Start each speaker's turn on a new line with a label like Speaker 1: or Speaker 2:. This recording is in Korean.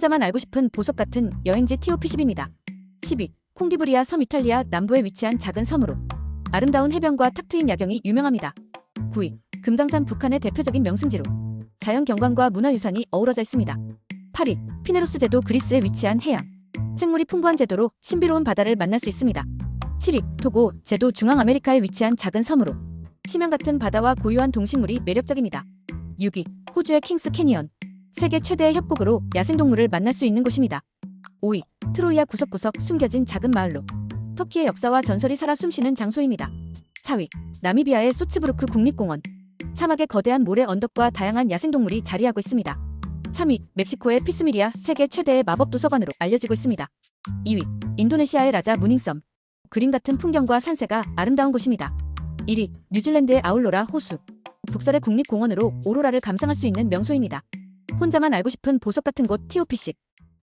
Speaker 1: 혼자만 알고 싶은 보석 같은 여행지 TOP10입니다. 10위. 콩디브리아 섬 이탈리아 남부에 위치한 작은 섬으로 아름다운 해변과 탁 트인 야경이 유명합니다. 9위. 금강산 북한의 대표적인 명승지로 자연 경관과 문화유산이 어우러져 있습니다. 8위. 피네로스 제도 그리스에 위치한 해양 생물이 풍부한 제도로 신비로운 바다를 만날 수 있습니다. 7위. 토고 제도 중앙아메리카에 위치한 작은 섬으로 치명 같은 바다와 고유한 동식물이 매력적입니다. 6위. 호주의 킹스 캐니언 세계 최대의 협곡으로 야생동물을 만날 수 있는 곳입니다. 5위. 트로이아 구석구석 숨겨진 작은 마을로 터키의 역사와 전설이 살아 숨쉬는 장소입니다. 4위. 나미비아의 소츠브루크 국립공원 사막의 거대한 모래 언덕과 다양한 야생동물이 자리하고 있습니다. 3위. 멕시코의 피스미리아 세계 최대의 마법 도서관으로 알려지고 있습니다. 2위. 인도네시아의 라자 무닝섬 그림 같은 풍경과 산세가 아름다운 곳입니다. 1위. 뉴질랜드의 아울로라 호수 북설의 국립공원으로 오로라를 감상할 수 있는 명소입니다. 혼자만 알고 싶은 보석 같은 곳 TOP식